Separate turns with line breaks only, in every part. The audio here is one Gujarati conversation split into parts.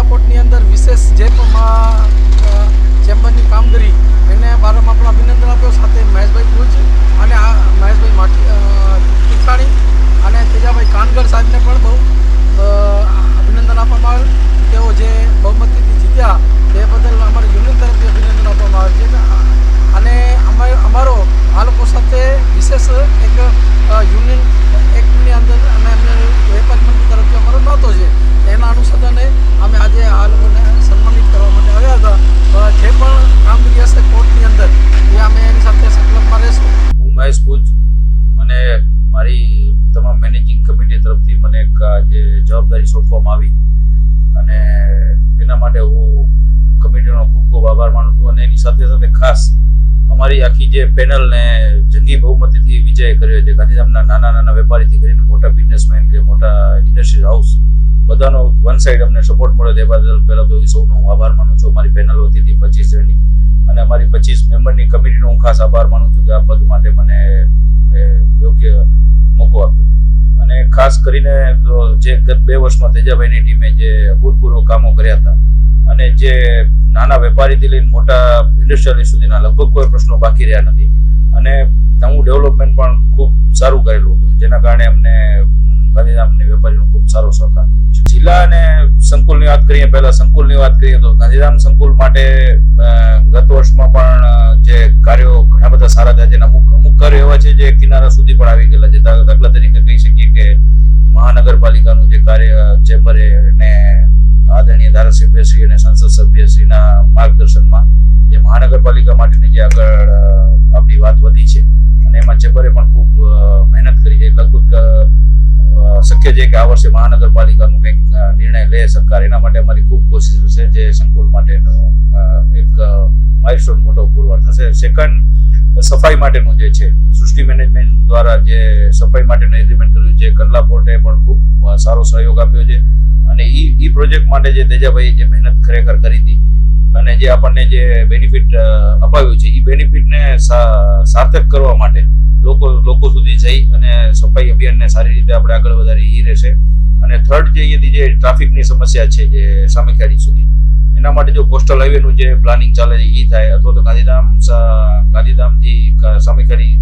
કંડલાપોર્ટની અંદર વિશેષ જે પણ ચેમ્બરની કામગીરી, એને બારામાં આપણો અભિનંદન આપ્યો. સાથે મહેશભાઈ ભુજ અને આ મહેશભાઈ માટી અ, તીખાણી અને તેજાભાઈ કાનગર સાહેબને પણ બહુ અ, અભિનંદન આપવામાં આવે તેઓ જે બહુમતીથી જીત્યા તે બદલ અમારા યુનિયન તરફથી અભિનંદન આપવામાં આવે છે અને અમે અમારો આ લોકો સાથે વિશેષ એક અ, યુનિયન એક્ટની અંદર અને અમને વેપારી મંત્રી તરફથી અમારો નાતો છે એના અનુસંધાને અમે આજે આ લોકોને સન્માનિત કરવા માટે આવ્યા હતા અ, જે પણ કામગીરી હશે કોર્ટની અંદર એ અમે એની સાથે સંકલનમાં રહેશું
હું મહેશ ભુજ મને મારી તમામ મેનેજિંગ કમિટી તરફથી મને એક આ જે જવાબદારી સોંપવામાં આવી. અને એના માટે હું કમિટીનો ખૂબ ખૂબ આભાર માનું છું. અને એની સાથે સાથે ખાસ અમારી આખી જે પેનલને જંગી બહુમતીથી વિજય કર્યો છે. ગાંધીધામના નાના નાના વેપારીથી કરીને મોટા મોટા ઇન્ડસ્ટ્રી હાઉસ બધાનો વન સાઈડ અમને સપોર્ટ મળ્યો તે બદલ પહેલાં તો એ સૌનો હું આભાર માનું છું. અમારી પેનલ હતી હતી પચીસ જણની. અને અમારી પચીસ મેમ્બરની કમિટીનો હું ખાસ આભાર માનું છું કે આ પદ માટે મને યોગ્ય મોકો આપ્યો. અને ખાસ કરીને જે ગત બે વર્ષમાં તેજાભાઈની ટીમે જે અભૂતપૂર્વ કામો કર્યા હતા અને જે નાના વેપારીથી લઈને મોટા ઇન્ડસ્ટ્રીયલિસ્ટ સુધીના લગભગ કોઈ પ્રશ્નો બાકી રહ્યા નથી. અને નવું ડેવલપમેન્ટ પણ ખૂબ સારું કરેલું હતું. જેના કારણે અમને ગાંધીધામની વેપારીનો ખૂબ સારો સહકાર મળ્યો છે. જિલ્લા અને સંકુલની વાત કરીએ, પહેલા સંકુલની વાત કરીએ તો ગાંધીધામ સંકુલ માટે ગત વર્ષમાં પણ જે કાર્યો ઘણા બધા સારા થયા અને અમુક અમુક કાર્યો એવા છે જે કિનારા સુધી પણ આવી ગયેલા છે. દાખલા તરીકે કહી શકીએ કે મહાનગરપાલિકાનું જે કાર્ય ચેમ્બરે ને આદરણીય ધારાસભ્યશ્રી અને સંસદ સભ્યશ્રીના માર્ગદર્શનમાં જે મહાનગરપાલિકા માટેની જે આગળ આપણી વાત વધી છે અને એમાં ચેમ્બરે પણ શક્ય છે કે આ વર્ષે મહાનગરપાલિકાનું કંઈક નિર્ણય લે સરકાર, એના માટે અમારી ખૂબ કોશિશ હશે જે સંકુલ માટેનો એક માઇલસ્ટોન મોટો પુરવાર થશે. સેકન્ડ સફાઈ માટેનું જે છે, સૃષ્ટિ મેનેજમેન્ટ દ્વારા જે સફાઈ માટેનું એગ્રીમેન્ટ કર્યું છે કંડલા પોર્ટે પણ ખૂબ સારો સહયોગ આપ્યો છે. અને એ ઈ પ્રોજેક્ટ માટે જે તેજાભાઈ જે મહેનત ખરેખર કરી હતી અને જે આપણને જે બેનિફિટ અપાવ્યું છે એ બેનિફિટને સાર્થક કરવા માટે લોકો લોકો સુધી જઈ અને સફાઈ અભિયાનને સારી રીતે આપણે આગળ વધારી એ રહેશે. અને થર્ડ જે અહીંયાથી જે ટ્રાફિકની સમસ્યા છે જે સામેખેડી સુધી, એના માટે જો કોસ્ટલ હાઈવેનું જે પ્લાનિંગ ચાલે છે એ થાય. અથવા તો ગાંધીધામ ગાંધીધામથી સામેખેડી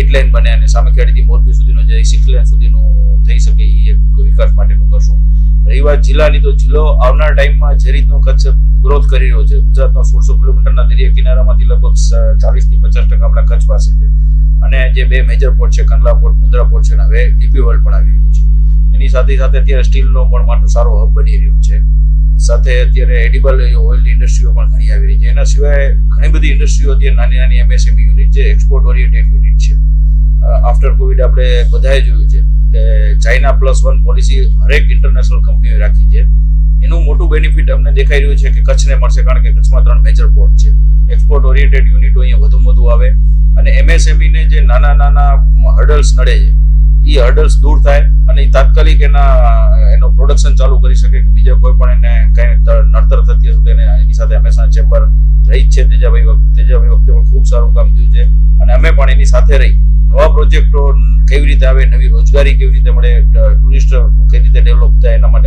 એટ લાઇન બને અને સામેખેડીથી મોરબી સુધીનું જે સિક્સ લેન સુધીનું થઈ શકે એ એક વિકાસ માટેનું કરશું. રહી વાત જિલ્લાની તો જિલ્લો આવનાર ટાઈમમાં જે રીતનો કચ્છ ગ્રોથ કરી રહ્યો છે, ગુજરાતનો સોળસો કિલોમીટરના દરિયા કિનારામાંથી લગભગ ચાલીસથી પચાસ ટકા આપણા કચ્છ પાસે છે. અને જે બે મેજર પોર્ટ છે, કંડલા પોર્ટ મુન્દ્રા પોર્ટ છે હવે ડીપી વર્લ્ડ પણ આવી રહ્યું છે. એની સાથે સાથે અત્યારે સ્ટીલનો પણ માટે સારો હબ બની રહ્યું છે. સાથે અત્યારે એડિબલ ઓઇલ ઇન્ડસ્ટ્રીઓ પણ ઘણી આવી રહી છે. એના સિવાય ઘણી બધી ઇન્ડસ્ટ્રીઓ અત્યારે નાની નાની એમએસએમઈ યુનિટ છે એક્સપોર્ટ ઓરિએન્ટેડ યુનિટ છે. આફ્ટર કોવિડ આપણે બધાએ જોયું છે કે ચાઇના પ્લસ વન પોલિસી હરેક ઇન્ટરનેશનલ કંપનીઓએ રાખી છે. એનું મોટું બેનિફિટ અમને દેખાઈ રહ્યું છે કે કચ્છને મળશે, કારણ કે કચ્છમાં ત્રણ મેજર પોર્ટ છે. એક્સપોર્ટ ઓરિએન્ટેડ યુનિટો અહીંયા વધુ વધુ આવે. અને એમએસએમઈને ને જે નાના નાના હર્ડલ્સ નડે છે એ હર્ડલ્સ દૂર થાય અને એ તાત્કાલિક એના, એનો પ્રોડક્શન ચાલુ કરી શકે કે બીજા કોઈ પણ એને કંઈ નડતર થતી હશે એને એની સાથે હંમેશા ચેમ્બર રહી જ છે. તેજાભાઈ વખતે તેજાભાઈ વખતે પણ ખૂબ સારું કામ થયું છે. અને અમે પણ એની સાથે રહી. નવા પ્રોજેક્ટો કેવી રીતે આવે, નવી રોજગારી કેવી રીતે મળે ટુરિસ્ટ કઈ રીતે ડેવલપ થાય એના માટે